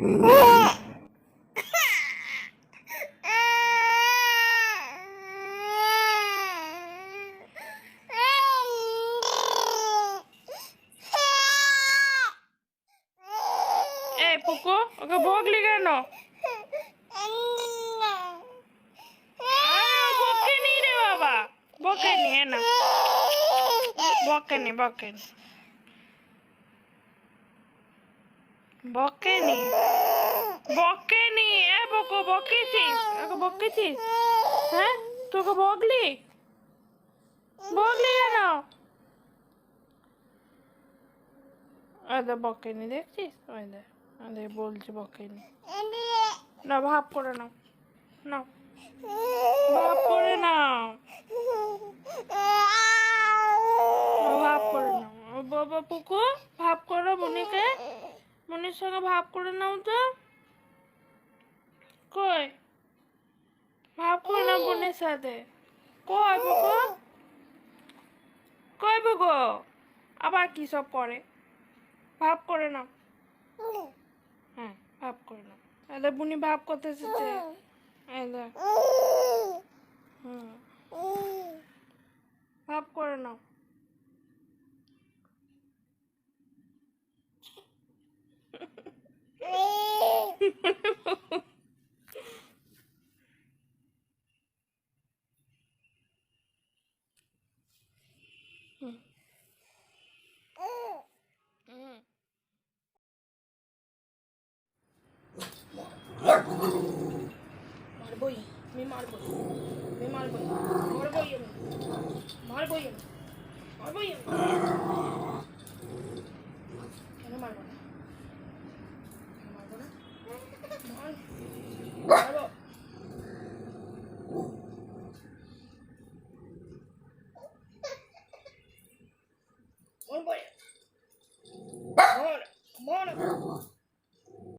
Mm-hmm. এই পুকু ওকে বকলি কেন বকেনি রে বাবা। বকেনি বকেনি বকেনি বকেনি বকেনি এ ওকে হ্যাঁ? তোকে বকেনি দেখছিস? ওই দেখ। দেখ বলছি বকেনি। না ভাব করে নাও। না ভাব করে নাও। ভাব করে নাও। বাবা পুকু ভাব করো মনিকে। মনির সঙ্গে ভাব করে নাও তো। কই? ভাব করে নাও বোনের সাথে। কই পুকু? কই পুকু? আবার কি সব করে? ভাব করে নাও। হ্যাঁ ভাব করে নাও। বুনি ভাব করতে এসেছে হুম। ভাব করে নাও। হুম। মারবই আমি মারবই আমি মারবই মারবই আমি মারবই